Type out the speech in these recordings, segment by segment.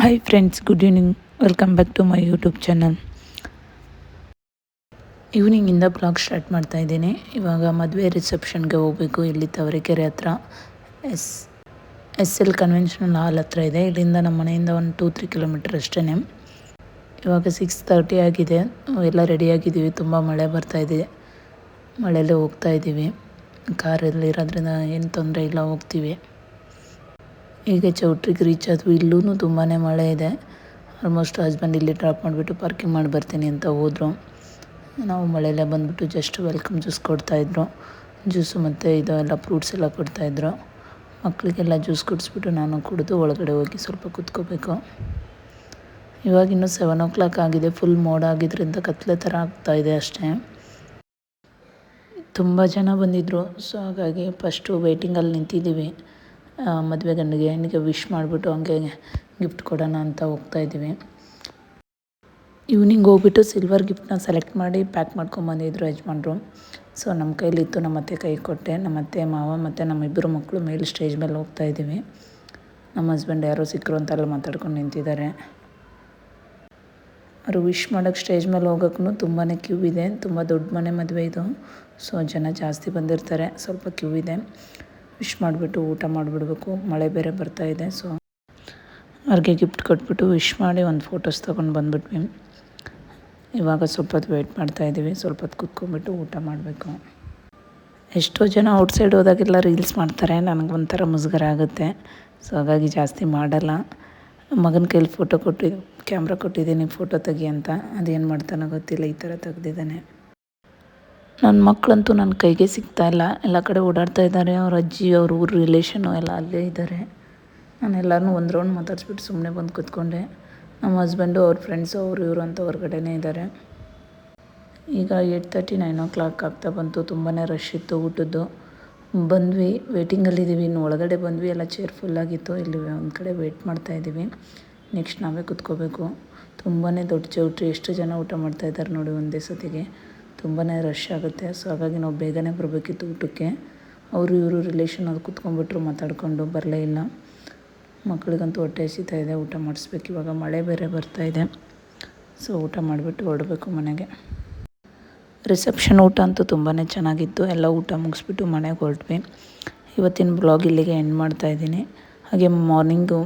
Hi friends good evening welcome back to my YouTube channel ಈವ್ನಿಂಗಿಂದ vlog start ಮಾಡ್ತಾ ಇದ್ದೀನಿ. ಇವಾಗ ಮದುವೆ ರಿಸೆಪ್ಷನ್ಗೆ ಹೋಗಬೇಕು. ಇಲ್ಲಿ ತವರಿಕೆರೆ ಹತ್ರ S S L conventional hall ಹತ್ರ ಇದೆ. ಇಲ್ಲಿಂದ ನಮ್ಮ ಮನೆಯಿಂದ ಒಂದು ಟೂ ತ್ರೀ ಕಿಲೋಮೀಟರ್ ಅಷ್ಟೇ ಇವಾಗ ಸಿಕ್ಸ್ ತರ್ಟಿ ಆಗಿದೆ. ಎಲ್ಲ ರೆಡಿಯಾಗಿದ್ದೀವಿ ತುಂಬ ಮಳೆ ಬರ್ತಾ ಇದೆ. ಮಳೆಯಲ್ಲೇ ಹೋಗ್ತಾ ಇದ್ದೀವಿ. ಕಾರಲ್ಲಿ ಇರೋದ್ರಿಂದ ಏನು ತೊಂದರೆ ಇಲ್ಲ, ಹೋಗ್ತೀವಿ. ಹೀಗೆ ಚೌಟ್ರಿಗೆ ರೀಚ್ ಆದ್ವಿ. ಇಲ್ಲೂ ತುಂಬಾ ಮಳೆ ಇದೆ. ಆಲ್ಮೋಸ್ಟ್ ಹಸ್ಬೆಂಡ್ ಇಲ್ಲಿ ಡ್ರಾಪ್ ಮಾಡಿಬಿಟ್ಟು ಪಾರ್ಕಿಂಗ್ ಮಾಡಿ ಬರ್ತೀನಿ ಅಂತ ಹೋದರು. ನಾವು ಮಳೆಯಲ್ಲೇ ಬಂದುಬಿಟ್ಟು ಜಸ್ಟ್ ವೆಲ್ಕಮ್ ಜ್ಯೂಸ್ ಕೊಡ್ತಾಯಿದ್ರು ಜ್ಯೂಸು ಮತ್ತು ಇದು ಎಲ್ಲ ಫ್ರೂಟ್ಸ್ ಎಲ್ಲ ಕೊಡ್ತಾಯಿದ್ರು ಮಕ್ಕಳಿಗೆಲ್ಲ ಜ್ಯೂಸ್ ಕುಡಿಸ್ಬಿಟ್ಟು ನಾನು ಕುಡಿದು ಒಳಗಡೆ ಹೋಗಿ ಸ್ವಲ್ಪ ಕುತ್ಕೋಬೇಕು. ಇವಾಗ ಇನ್ನೂ ಸೆವೆನ್ ಓ ಕ್ಲಾಕ್ ಆಗಿದೆ. ಫುಲ್ ಮೋಡ ಆಗಿದ್ದರಿಂದ ಕತ್ಲೆ ಥರ ಆಗ್ತಾಯಿದೆ ಅಷ್ಟೇ. ತುಂಬ ಜನ ಬಂದಿದ್ದರು ಸೊ ಹಾಗಾಗಿ ಫಸ್ಟು ವೆಯ್ಟಿಂಗಲ್ಲಿ ನಿಂತಿದ್ದೀವಿ. ಮದುವೆ ಗಂಡಿಗೆ ಹೆಣ್ಣಿಗೆ ವಿಶ್ ಮಾಡಿಬಿಟ್ಟು ಹಂಗೆ ಗಿಫ್ಟ್ ಕೊಡೋಣ ಅಂತ ಹೋಗ್ತಾ ಇದ್ದೀವಿ. ಈವ್ನಿಂಗ್ ಹೋಗ್ಬಿಟ್ಟು ಸಿಲ್ವರ್ ಗಿಫ್ಟ್ನ ಸೆಲೆಕ್ಟ್ ಮಾಡಿ ಪ್ಯಾಕ್ ಮಾಡ್ಕೊಂಬಂದಿದ್ರು ಯಜಮಾನ್ರು. ಸೊ ನಮ್ಮ ಕೈಲಿತ್ತು ನಮ್ಮ ಅತ್ತೆ ಕೈ ಕೊಟ್ಟೆ. ನಮ್ಮ ಅತ್ತೆ, ಮಾವ ಮತ್ತು ನಮ್ಮಿಬ್ಬರು ಮಕ್ಕಳು ಮೇಲೆ ಸ್ಟೇಜ್ ಮೇಲೆ ಹೋಗ್ತಾ ಇದ್ದೀವಿ. ನಮ್ಮ ಹಸ್ಬೆಂಡ್ ಯಾರೋ ಸಿಕ್ಕರು ಅಂತೆಲ್ಲ ಮಾತಾಡ್ಕೊಂಡು ನಿಂತಿದ್ದಾರೆ. ಅವರು ವಿಶ್ ಮಾಡೋಕ್ಕೆ ಸ್ಟೇಜ್ ಮೇಲೆ ಹೋಗೋಕ್ಕೂ ತುಂಬಾ ಕ್ಯೂ ಇದೆ. ತುಂಬ ದೊಡ್ಡ ಮನೆ ಮದುವೆ ಇದು. ಸೊ ಜನ ಜಾಸ್ತಿ ಬಂದಿರ್ತಾರೆ. ಸ್ವಲ್ಪ ಕ್ಯೂ ಇದೆ. ವಿಶ್ ಮಾಡಿಬಿಟ್ಟು ಊಟ ಮಾಡಿಬಿಡ್ಬೇಕು. ಮಳೆ ಬೇರೆ ಬರ್ತಾ ಇದೆ ಸೊ ಅವ್ರಿಗೆ ಗಿಫ್ಟ್ ಕೊಟ್ಬಿಟ್ಟು ವಿಶ್ ಮಾಡಿ ಒಂದು ಫೋಟೋಸ್ ತೊಗೊಂಡು ಬಂದ್ಬಿಟ್ವಿ. ಇವಾಗ ಸ್ವಲ್ಪ ಹೊತ್ತು ವೆಯ್ಟ್ ಮಾಡ್ತಾಯಿದ್ದೀವಿ ಸ್ವಲ್ಪ ಹೊತ್ತು ಕುತ್ಕೊಂಡ್ಬಿಟ್ಟು ಊಟ ಮಾಡಬೇಕು. ಎಷ್ಟೋ ಜನ ಔಟ್ಸೈಡ್ ಹೋದಾಗೆಲ್ಲ ರೀಲ್ಸ್ ಮಾಡ್ತಾರೆ, ನನಗೆ ಒಂಥರ ಮುಜುಗರ ಆಗುತ್ತೆ. ಸೊ ಹಾಗಾಗಿ ಜಾಸ್ತಿ ಮಾಡಲ್ಲ. ಮಗನ ಕೈಲಿ ಫೋಟೋ ಕೊಟ್ಟಿದ್ದು ಕ್ಯಾಮ್ರಾ ಕೊಟ್ಟಿದ್ದೀನಿ ಫೋಟೋ ತೆಗಿ ಅಂತ. ಅದೇನು ಮಾಡ್ತಾನೋ ಗೊತ್ತಿಲ್ಲ, ಈ ಥರ ತೆಗ್ದಿದ್ದಾನೆ. ನನ್ನ ಮಕ್ಕಳಂತೂ ನನ್ನ ಕೈಗೆ ಸಿಗ್ತಾ ಇಲ್ಲ. ಎಲ್ಲ ಕಡೆ ಓಡಾಡ್ತಾ ಇದ್ದಾರೆ. ಅವ್ರ ಅಜ್ಜಿ, ಅವ್ರ ಊರು ರಿಲೇಷನು ಎಲ್ಲ ಅಲ್ಲೇ ಇದ್ದಾರೆ. ನಾನು ಎಲ್ಲರೂ ಒಂದು ರೌಂಡ್ ಮಾತಾಡ್ಸ್ಬಿಟ್ಟು ಸುಮ್ಮನೆ ಬಂದು ಕೂತ್ಕೊಂಡೆ. ನಮ್ಮ ಹಸ್ಬೆಂಡು ಅವ್ರ ಫ್ರೆಂಡ್ಸು ಅವರು ಇವರು ಅಂತ ಹೊರಗಡೆನೇ ಇದ್ದಾರೆ. ಈಗ eight thirty nine o'clock ಆಗ್ತಾ ಬಂತು. ತುಂಬಾ ರಶ್ ಇತ್ತು ಊಟದ್ದು. ಬಂದ್ವಿ ವೇಟಿಂಗಲ್ಲಿದ್ದೀವಿ ಇನ್ನು ಒಳಗಡೆ ಬಂದ್ವಿ. ಎಲ್ಲ ಚೇರ್ ಫುಲ್ಲಾಗಿತ್ತು ಇಲ್ಲಿ ಒಂದು ಕಡೆ ವೆಯ್ಟ್ ಮಾಡ್ತಾಯಿದ್ದೀವಿ ನೆಕ್ಸ್ಟ್ ನಾವೇ ಕುತ್ಕೋಬೇಕು. ತುಂಬಾ ದೊಡ್ಡ ಚೌಟ್ರಿ. ಎಷ್ಟು ಜನ ಊಟ ಮಾಡ್ತಾಯಿದ್ದಾರೆ ನೋಡಿ ಒಂದೇ ಸತಿಗೆ. ತುಂಬಾ ರಶ್ ಆಗುತ್ತೆ. ಸೊ ಹಾಗಾಗಿ ನಾವು ಬೇಗನೆ ಬರಬೇಕಿತ್ತು ಊಟಕ್ಕೆ. ಅವರು, ಇವರು ರಿಲೇಷನ್ ಅದು ಕೂತ್ಕೊಂಡ್ಬಿಟ್ರು, ಮಾತಾಡಿಕೊಂಡು ಬರಲೇ ಇಲ್ಲ. ಮಕ್ಕಳಿಗಂತೂ ಹೊಟ್ಟೆ ಹಸಿತಾ ಇದೆ, ಊಟ ಮಾಡಿಸ್ಬೇಕು. ಇವಾಗ ಮಳೆ ಬೇರೆ ಬರ್ತಾ ಇದೆ. ಸೊ ಊಟ ಮಾಡಿಬಿಟ್ಟು ಹೊರಡಬೇಕು ಮನೆಗೆ. ರಿಸೆಪ್ಷನ್ ಊಟ ಅಂತೂ ತುಂಬಾ ಚೆನ್ನಾಗಿತ್ತು. ಎಲ್ಲ ಊಟ ಮುಗಿಸ್ಬಿಟ್ಟು ಮನೆಗೆ ಹೊರಟ್ವಿ. ಇವತ್ತಿನ ಬ್ಲಾಗ್ ಇಲ್ಲಿಗೆ ಎಂಡ್ ಮಾಡ್ತಾ ಇದ್ದೀನಿ. ಹಾಗೆ ಮಾರ್ನಿಂಗು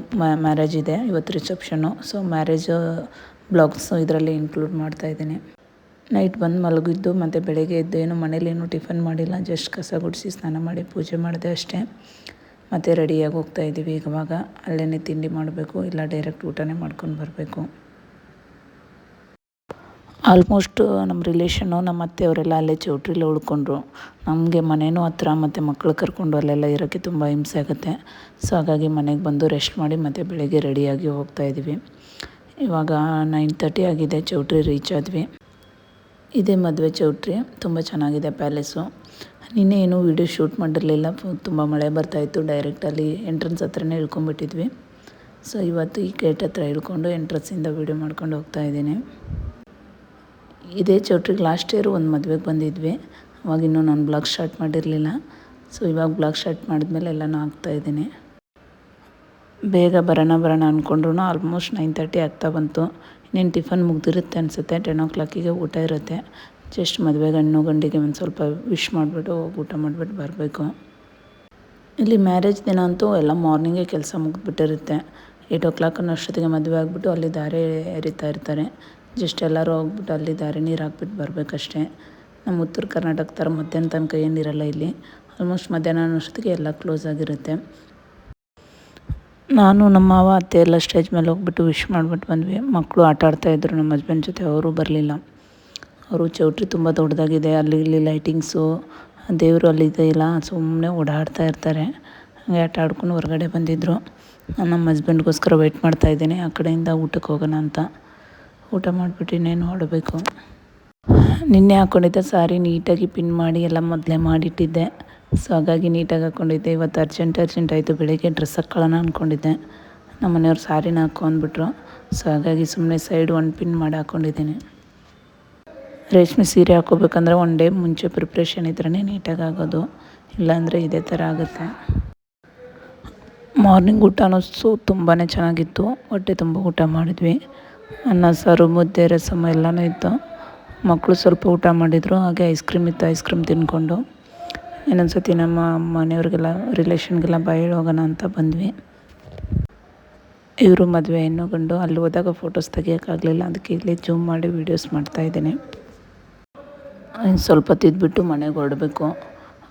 ಮ್ಯಾರೇಜ್ ಇದೆ. ಇವತ್ತು ರಿಸೆಪ್ಷನು ಸೊ ಮ್ಯಾರೇಜ್ ಬ್ಲಾಗ್ಸು ಇದರಲ್ಲಿ ಇನ್ಕ್ಲೂಡ್ ಮಾಡ್ತಾಯಿದ್ದೀನಿ ನೈಟ್ ಬಂದು ಮಲಗಿದ್ದು, ಮತ್ತು ಬೆಳಗ್ಗೆ ಎದ್ದು ಏನು ಮನೇಲೇನು ಟಿಫನ್ ಮಾಡಿಲ್ಲ, ಜಸ್ಟ್ ಕಸ ಗುಡಿಸಿ ಸ್ನಾನ ಮಾಡಿ ಪೂಜೆ ಮಾಡಿದೆ ಅಷ್ಟೇ. ಮತ್ತು ರೆಡಿಯಾಗಿ ಹೋಗ್ತಾ ಇದ್ದೀವಿ ಇವಾಗ. ಅಲ್ಲೇ ತಿಂಡಿ ಮಾಡಬೇಕು, ಇಲ್ಲ ಡೈರೆಕ್ಟ್ ಊಟನೇ ಮಾಡ್ಕೊಂಡು ಬರಬೇಕು. ಆಲ್ಮೋಸ್ಟ್ ನಮ್ಮ ರಿಲೇಷನ್ನು ನಮ್ಮ ಅತ್ತೆ ಅವರೆಲ್ಲ ಅಲ್ಲೇ ಚೌಟ್ರಿಲಿ ಉಳ್ಕೊಂಡ್ರು. ನಮಗೆ ಮನೆಯೂ ಹತ್ರ ಮತ್ತು ಮಕ್ಕಳು ಕರ್ಕೊಂಡು ಅಲ್ಲೆಲ್ಲ ಇರೋಕ್ಕೆ ತುಂಬ ಹಿಂಸೆ ಆಗುತ್ತೆ. ಸೊ ಹಾಗಾಗಿ ಮನೆಗೆ ಬಂದು ರೆಸ್ಟ್ ಮಾಡಿ ಮತ್ತು ಬೆಳಗ್ಗೆ ರೆಡಿಯಾಗಿ ಹೋಗ್ತಾ ಇದ್ದೀವಿ. ಇವಾಗ ನೈನ್ ತರ್ಟಿ ಆಗಿದೆ, ಚೌಟ್ರಿ ರೀಚ್ ಆದ್ವಿ. ಇದೇ ಮದುವೆ ಚೌಟ್ರಿ, ತುಂಬ ಚೆನ್ನಾಗಿದೆ ಪ್ಯಾಲೇಸು. ನಿನ್ನೆ ಏನೂ ವೀಡಿಯೋ ಶೂಟ್ ಮಾಡಿರಲಿಲ್ಲ, ತುಂಬ ಮಳೆ ಬರ್ತಾಯಿತ್ತು ಡೈರೆಕ್ಟಲ್ಲಿ ಎಂಟ್ರೆನ್ಸ್ ಹತ್ರನೇ ಇಳ್ಕೊಂಬಿಟ್ಟಿದ್ವಿ ಸೊ ಇವತ್ತು ಈ ಗೇಟ್ ಹತ್ರ ಇಳ್ಕೊಂಡು ಎಂಟ್ರೆನ್ಸಿಂದ ವೀಡಿಯೋ ಮಾಡ್ಕೊಂಡು ಹೋಗ್ತಾ ಇದ್ದೀನಿ. ಇದೇ ಚೌಟ್ರಿಗೆ ಲಾಸ್ಟ್ ಇಯರ್ ಒಂದು ಮದುವೆಗೆ ಬಂದಿದ್ವಿ. ಅವಾಗಿನ್ನೂ ನಾನು ಬ್ಲಾಗ್ ಶಾರ್ಟ್ ಮಾಡಿರಲಿಲ್ಲ. ಸೊ ಇವಾಗ ಬ್ಲಾಗ್ ಶಾರ್ಟ್ ಮಾಡಿದ್ಮೇಲೆ ಎಲ್ಲನೂ ಹಾಕ್ತಾಯಿದ್ದೀನಿ ಬೇಗ ಬರೋಣ ಬರೋಣ ಅಂದ್ಕೊಂಡ್ರು ಆಲ್ಮೋಸ್ಟ್ ನೈನ್ ತರ್ಟಿ ಆಗ್ತಾ ಬಂತು. ಇನ್ನೇನು ಟಿಫನ್ ಮುಗ್ದಿರುತ್ತೆ ಅನಿಸುತ್ತೆ ಟೆನ್ ಓ ಕ್ಲಾಕಿಗೆ ಊಟ ಇರುತ್ತೆ. ಜಸ್ಟ್ ಮದುವೆ ಗಣ್ಣು ಗಂಡಿಗೆ ಒಂದು ಸ್ವಲ್ಪ ವಿಶ್ ಮಾಡಿಬಿಟ್ಟು ಊಟ ಮಾಡಿಬಿಟ್ಟು ಬರಬೇಕು. ಇಲ್ಲಿ ಮ್ಯಾರೇಜ್ ದಿನ ಅಂತೂ ಎಲ್ಲ ಮಾರ್ನಿಂಗೇ ಕೆಲಸ ಮುಗಿದ್ಬಿಟ್ಟಿರುತ್ತೆ. ಏಯ್ಟ್ ಓ ಕ್ಲಾಕ್ ಅನ್ನೋಷ್ಟೊತ್ತಿಗೆ ಮದುವೆ ಆಗಿಬಿಟ್ಟು ಅಲ್ಲಿ ದಾರೆ ಎರಿತಾ ಇರ್ತಾರೆ. ಜಸ್ಟ್ ಎಲ್ಲರೂ ಹೋಗ್ಬಿಟ್ಟು ಅಲ್ಲಿ ದಾರೆ ನೀರು ಹಾಕ್ಬಿಟ್ಟು ಬರಬೇಕಷ್ಟೇ. ನಮ್ಮ ಉತ್ತರ ಕರ್ನಾಟಕ ಥರ ಮಧ್ಯಾಹ್ನ ತನಕ ಏನಿರಲ್ಲ ಇಲ್ಲಿ. ಆಲ್ಮೋಸ್ಟ್ ಮಧ್ಯಾಹ್ನ ಅನ್ನೋಷ್ಟೊತ್ತಿಗೆ ಎಲ್ಲ ಕ್ಲೋಸ್ ಆಗಿರುತ್ತೆ. ನಾನು ನಮ್ಮ ಮಾವ, ಅತ್ತೆ ಎಲ್ಲ ಸ್ಟೇಜ್ ಮೇಲೆ ಹೋಗ್ಬಿಟ್ಟು ವಿಶ್ ಮಾಡಿಬಿಟ್ಟು ಬಂದ್ವಿ. ಮಕ್ಕಳು ಆಟ ಆಡ್ತಾಯಿದ್ರು ನಮ್ಮ ಹಸ್ಬೆಂಡ್ ಜೊತೆ, ಅವರು ಬರಲಿಲ್ಲ. ಅವರು ಚೌಟ್ರಿ ತುಂಬ ದೊಡ್ಡದಾಗಿದೆ, ಅಲ್ಲಿ ಇಲ್ಲಿ ಲೈಟಿಂಗ್ಸು ದೇವರು ಅಲ್ಲಿದೆ ಇಲ್ಲ ಸುಮ್ಮನೆ ಓಡಾಡ್ತಾ ಇರ್ತಾರೆ. ಹಾಗೆ ಆಟ ಆಡ್ಕೊಂಡು ಹೊರಗಡೆ ಬಂದಿದ್ದರು ನಾನು ನಮ್ಮ ಹಸ್ಬೆಂಡ್ಗೋಸ್ಕರ ವೆಯ್ಟ್ ಮಾಡ್ತಾಯಿದ್ದೀನಿ ಆ ಕಡೆಯಿಂದ ಊಟಕ್ಕೆ ಹೋಗೋಣ ಅಂತ. ಊಟ ಮಾಡಿಬಿಟ್ಟು ಇನ್ನೇನು ಹೊಡಬೇಕು ನಿನ್ನೆ ಹಾಕ್ಕೊಂಡಿದ್ದೆ ಸಾರಿ ನೀಟಾಗಿ ಪಿನ್ ಮಾಡಿ ಎಲ್ಲ ಮೊದಲೇ ಮಾಡಿಟ್ಟಿದ್ದೆ. ಸೊ ಹಾಗಾಗಿ ನೀಟಾಗಿ ಹಾಕ್ಕೊಂಡಿದ್ದೆ. ಇವತ್ತು ಅರ್ಜೆಂಟ್ ಅರ್ಜೆಂಟ್ ಆಯಿತು. ಬೆಳಿಗ್ಗೆ ಡ್ರೆಸ್ ಹಾಕ್ಕೊಳ್ಳೋಣ ಅಂದ್ಕೊಂಡಿದ್ದೆ ನಮ್ಮ ಮನೆಯವ್ರು ಸ್ಯಾರಿನ ಹಾಕೊಂಡ್ಬಿಟ್ರು ಸೊ ಹಾಗಾಗಿ ಸುಮ್ಮನೆ ಸೈಡ್ ಒಂದು ಪಿನ್ ಮಾಡಿ ಹಾಕ್ಕೊಂಡಿದ್ದೀನಿ. ರೇಷ್ಮೆ ಸೀರೆ ಹಾಕೋಬೇಕಂದ್ರೆ ಒನ್ ಡೇ ಮುಂಚೆ ಪ್ರಿಪ್ರೇಷನ್ ಇದ್ರೇ ನೀಟಾಗಿ ಆಗೋದು. ಇಲ್ಲಾಂದರೆ ಇದೇ ಥರ ಆಗುತ್ತೆ. ಮಾರ್ನಿಂಗ್ ಊಟನೂ ಸೊ ತುಂಬಾ ಚೆನ್ನಾಗಿತ್ತು. ಹೊಟ್ಟೆ ತುಂಬ ಊಟ ಮಾಡಿದ್ವಿ. ಅನ್ನ, ಸಾರು, ಮುದ್ದೆ, ರಸಮ್ ಎಲ್ಲನೂ ಇತ್ತು. ಮಕ್ಕಳು ಸ್ವಲ್ಪ ಊಟ ಮಾಡಿದರು. ಹಾಗೆ ಐಸ್ ಕ್ರೀಮ್ ಇತ್ತು ಐಸ್ ಕ್ರೀಮ್ ತಿಂದ್ಕೊಂಡು ಇನ್ನೊಂದು ಸತಿ ನಮ್ಮ ಮನೆಯವ್ರಿಗೆಲ್ಲ ರಿಲೇಷನ್ಗೆಲ್ಲ ಬಾಯಿ ಹೋಗೋಣ ಅಂತ ಬಂದ್ವಿ. ಇವರು ಮದುವೆ ಹೆಣ್ಣು ಗಂಡು ಅಲ್ಲಿ ಹೋದಾಗ ಫೋಟೋಸ್ ತೆಗಿಯೋಕ್ಕಾಗಲಿಲ್ಲ. ಅದಕ್ಕೆ ಇಲ್ಲಿ ಜೂಮ್ ಮಾಡಿ ವೀಡಿಯೋಸ್ ಮಾಡ್ತಾಯಿದ್ದೀನಿ ಇನ್ನು ಸ್ವಲ್ಪ ತಿದ್ದುಬಿಟ್ಟು ಮನೆಗೆ ಹೊರಡಬೇಕು.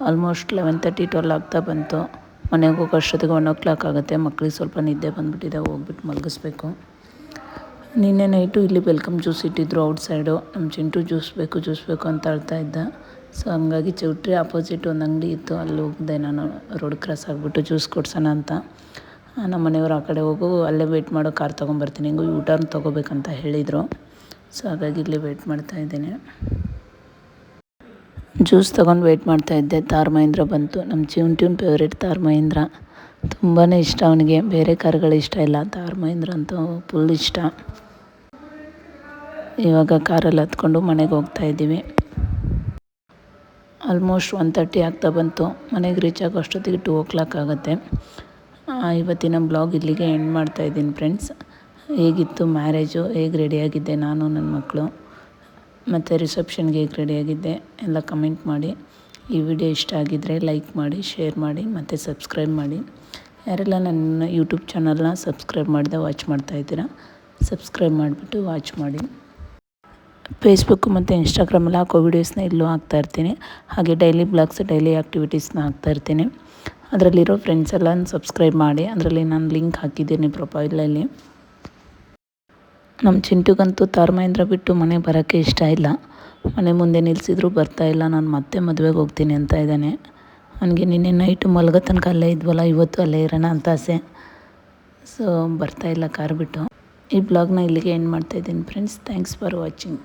ಆಲ್ಮೋಸ್ಟ್ ಲೆವೆನ್ ತರ್ಟಿ ಟ್ವೆಲ್ ಆಗ್ತಾ ಬಂತು. ಮನೆಗೆ ಹೋಗೋ ಅಷ್ಟೊತ್ತಿಗೆ ಒನ್ ಓ ಕ್ಲಾಕ್ ಆಗುತ್ತೆ. ಮಕ್ಕಳಿಗೆ ಸ್ವಲ್ಪ ನಿದ್ದೆ ಬಂದುಬಿಟ್ಟಿದೆ, ಹೋಗ್ಬಿಟ್ಟು ಮಲಗಿಸ್ಬೇಕು. ನಿನ್ನೆ ನೈಟು ಇಲ್ಲಿ ವೆಲ್ಕಮ್ ಜ್ಯೂಸ್ ಇಟ್ಟಿದ್ರು ಔಟ್ಸೈಡು ನಮ್ಮ ಚಿಂಟು ಜ್ಯೂಸ್ ಬೇಕು ಜ್ಯೂಸ್ ಬೇಕು ಅಂತ ಹೇಳ್ತಾ ಇದ್ದ. ಸೊ ಹಂಗಾಗಿ ಚೌಟ್ರಿ ಆಪೋಸಿಟ್ ಒಂದು ಅಂಗಡಿ ಇತ್ತು. ಅಲ್ಲಿ ಹೋಗಿದೆ ನಾನು ರೋಡ್ ಕ್ರಾಸ್ ಆಗಿಬಿಟ್ಟು ಜ್ಯೂಸ್ ಕೊಡ್ಸೋಣ ಅಂತ. ನಮ್ಮ ಮನೆಯವರು ಆ ಕಡೆ ಹೋಗು, ಅಲ್ಲೇ ವೆಯ್ಟ್ ಮಾಡೋ ಕಾರ್ ತೊಗೊಂಬರ್ತೀನಿ. ಹಿಂಗೂ ಊಟನ ತೊಗೋಬೇಕಂತ ಹೇಳಿದರು. ಸೊ ಹಾಗಾಗಿ ಇಲ್ಲಿ ವೆಯ್ಟ್ ಮಾಡ್ತಾಯಿದ್ದೀನಿ ಜ್ಯೂಸ್ ತೊಗೊಂಡು ವೆಯ್ಟ್ ಮಾಡ್ತಾಯಿದ್ದೆ ತಾರ್ ಮಹೇಂದ್ರ ಬಂತು. ನಮ್ಮ ಚಿಂಟುನ್ ಫೇವ್ರೇಟ್ ತಾರ್ ಮಹೇಂದ್ರ ತುಂಬಾ ಇಷ್ಟ ಅವನಿಗೆ. ಬೇರೆ ಕಾರ್ಗಳು ಇಷ್ಟ ಇಲ್ಲ. ತಾರ್ ಮಹೇಂದ್ರ ಅಂತೂ ಫುಲ್ ಇಷ್ಟ. ಇವಾಗ ಕಾರಲ್ಲಿ ಹತ್ಕೊಂಡು ಮನೆಗೆ ಹೋಗ್ತಾ ಇದ್ದೀವಿ. ಆಲ್ಮೋಸ್ಟ್ ಒನ್ ತರ್ಟಿ ಆಗ್ತಾ ಬಂತು. ಮನೆಗೆ ರೀಚ್ ಆಗೋ ಅಷ್ಟೊತ್ತಿಗೆ ಟೂ ಓ ಕ್ಲಾಕ್ ಆಗುತ್ತೆ ಇವತ್ತಿನ ಬ್ಲಾಗ್ ಇಲ್ಲಿಗೆ ಎಂಡ್ ಮಾಡ್ತಾಯಿದ್ದೀನಿ ಫ್ರೆಂಡ್ಸ್ ಹೇಗಿತ್ತು ಮ್ಯಾರೇಜು ಹೇಗೆ ರೆಡಿಯಾಗಿದ್ದೆ ನಾನು ನನ್ನ ಮಕ್ಕಳು ಮತ್ತು ರಿಸೆಪ್ಷನ್ಗೆ ಹೇಗೆ ರೆಡಿಯಾಗಿದ್ದೆ ಎಲ್ಲ ಕಮೆಂಟ್ ಮಾಡಿ. ಈ ವಿಡಿಯೋ ಇಷ್ಟ ಆಗಿದ್ದರೆ ಲೈಕ್ ಮಾಡಿ ಶೇರ್ ಮಾಡಿ, ಮತ್ತು ಸಬ್ಸ್ಕ್ರೈಬ್ ಮಾಡಿ. ಯಾರೆಲ್ಲ ನನ್ನ ಯೂಟ್ಯೂಬ್ ಚಾನಲ್ನ ಸಬ್ಸ್ಕ್ರೈಬ್ ಮಾಡಿದೆ ವಾಚ್ ಮಾಡ್ತಾಯಿದ್ದೀರಾ ಸಬ್ಸ್ಕ್ರೈಬ್ ಮಾಡಿಬಿಟ್ಟು ವಾಚ್ ಮಾಡಿ. ಫೇಸ್ಬುಕ್ಕು ಮತ್ತು ಇನ್ಸ್ಟಾಗ್ರಾಮಲ್ಲಿ ಹಾಕೋ ವೀಡಿಯೋಸ್ನ ಇಲ್ಲೂ ಹಾಕ್ತಾಯಿರ್ತೀನಿ ಹಾಗೆ ಡೈಲಿ ಬ್ಲಾಗ್ಸ್ ಡೈಲಿ ಆ್ಯಕ್ಟಿವಿಟೀಸ್ನ ಹಾಕ್ತಾಯಿರ್ತೀನಿ ಅದರಲ್ಲಿರೋ ಫ್ರೆಂಡ್ಸ್ ಎಲ್ಲ ಸಬ್ಸ್ಕ್ರೈಬ್ ಮಾಡಿ, ಅದರಲ್ಲಿ ನಾನು ಲಿಂಕ್ ಹಾಕಿದ್ದೀನಿ ಪ್ರೊಫೈಲಲ್ಲಿ ನಮ್ಮ ಚಿಂಟುಗಂತೂ ತಾರ್ ಮಹೇಂದ್ರ ಬಿಟ್ಟು ಮನೆ ಬರೋಕ್ಕೆ ಇಷ್ಟ ಇಲ್ಲ. ಮನೆ ಮುಂದೆ ನಿಲ್ಲಿಸಿದ್ರು ಬರ್ತಾಯಿಲ್ಲ ನಾನು ಮತ್ತೆ ಮದುವೆಗೆ ಹೋಗ್ತೀನಿ ಅಂತ ಇದ್ದಾನೆ. ಅವನಿಗೆ ನಿನ್ನೆ ನೈಟು ಮಲಗೋ ತನಕ ಅಲ್ಲೇ ಇದ್ವಲ್ಲ, ಇವತ್ತು ಅಲ್ಲೇ ಇರೋಣ ಅಂತ ಆಸೆ. ಸೊ ಬರ್ತಾಯಿಲ್ಲ ಕಾರ್ ಬಿಟ್ಟು. ಈ ಬ್ಲಾಗ್ನ ಇಲ್ಲಿಗೆ ಏನು ಮಾಡ್ತಾಯಿದ್ದೀನಿ ಫ್ರೆಂಡ್ಸ್ ಥ್ಯಾಂಕ್ಸ್ ಫಾರ್ ವಾಚಿಂಗ್